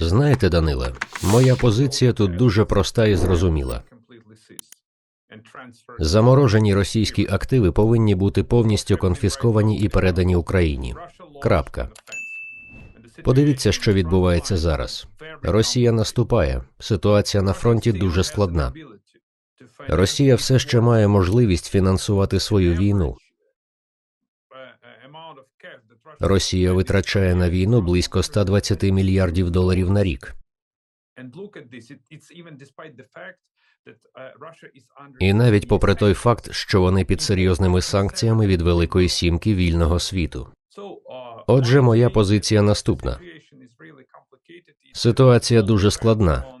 Знаєте, Даниле, моя позиція тут дуже проста і зрозуміла. Заморожені російські активи повинні бути повністю конфісковані і передані Україні. Крапка. Подивіться, що відбувається зараз. Росія наступає. Ситуація на фронті дуже складна. Росія все ще має можливість фінансувати свою війну. Росія витрачає на війну близько 120 мільярдів доларів на рік. І навіть попри той факт, що вони під серйозними санкціями від Великої Сімки вільного світу. Отже, моя позиція наступна. Ситуація дуже складна.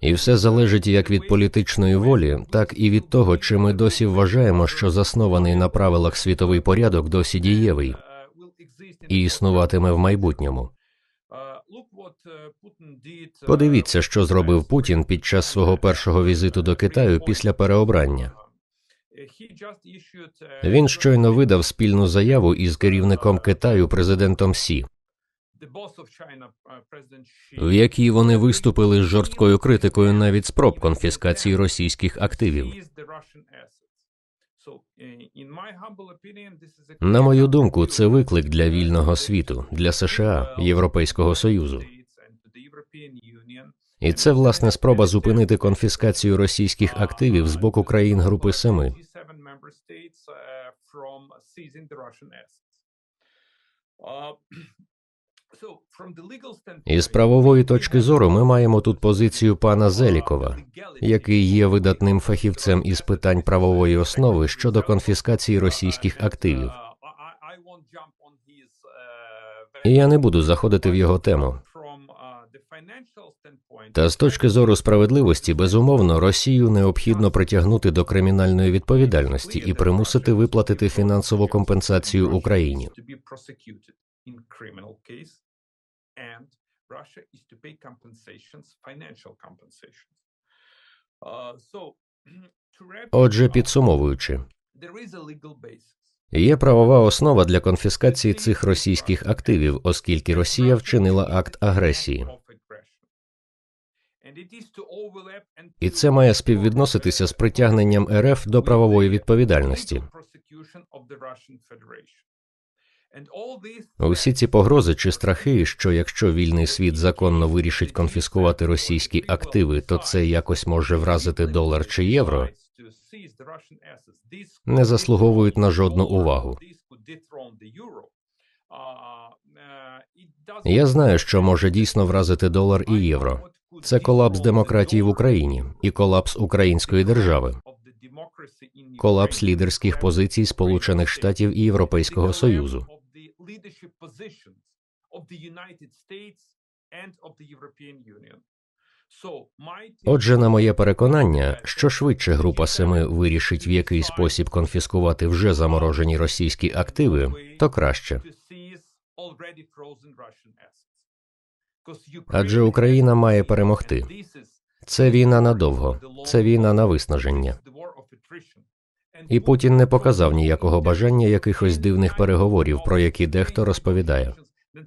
І все залежить як від політичної волі, так і від того, чи ми досі вважаємо, що заснований на правилах світовий порядок досі дієвий і існуватиме в майбутньому. Подивіться, що зробив Путін під час свого першого візиту до Китаю після переобрання. Він щойно видав спільну заяву із керівником Китаю президентом Сі, в якій вони виступили з жорсткою критикою навіть спроб конфіскації російських активів. На мою думку, це виклик для вільного світу, для США, Європейського Союзу. І це власне спроба зупинити конфіскацію російських активів з боку країн Групи Семи. Із правової точки зору ми маємо тут позицію пана Зелікова, який є видатним фахівцем із питань правової основи щодо конфіскації російських активів. І я не буду заходити в його тему. Та з точки зору справедливості, безумовно, Росію необхідно притягнути до кримінальної відповідальності і примусити виплатити фінансову компенсацію Україні. And Russia is to pay compensations, financial compensations. Uh, so, Отже, підсумовуючи, there is a legal basis. є правова основа для конфіскації цих російських активів, оскільки Росія вчинила акт агресії. І це має співвідноситися з притягненням РФ до правової відповідальності. Усі ці погрози чи страхи, що якщо вільний світ законно вирішить конфіскувати російські активи, то це якось може вразити долар чи євро, не заслуговують на жодну увагу. Я знаю, що може дійсно вразити долар і євро. Це колапс демократії в Україні і колапс української держави, колапс лідерських позицій Сполучених Штатів і Європейського Союзу. Отже, на моє переконання, що швидше група семи вирішить в який спосіб конфіскувати вже заморожені російські активи, то краще. Адже Україна має перемогти. Це війна надовго, це війна на виснаження. І Путін не показав ніякого бажання якихось дивних переговорів, про які дехто розповідає.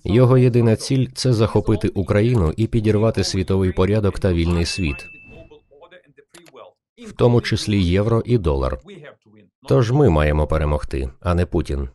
Його єдина ціль це захопити Україну і підірвати світовий порядок та вільний світ, в тому числі євро і долар. Тож ми маємо перемогти, а не Путін.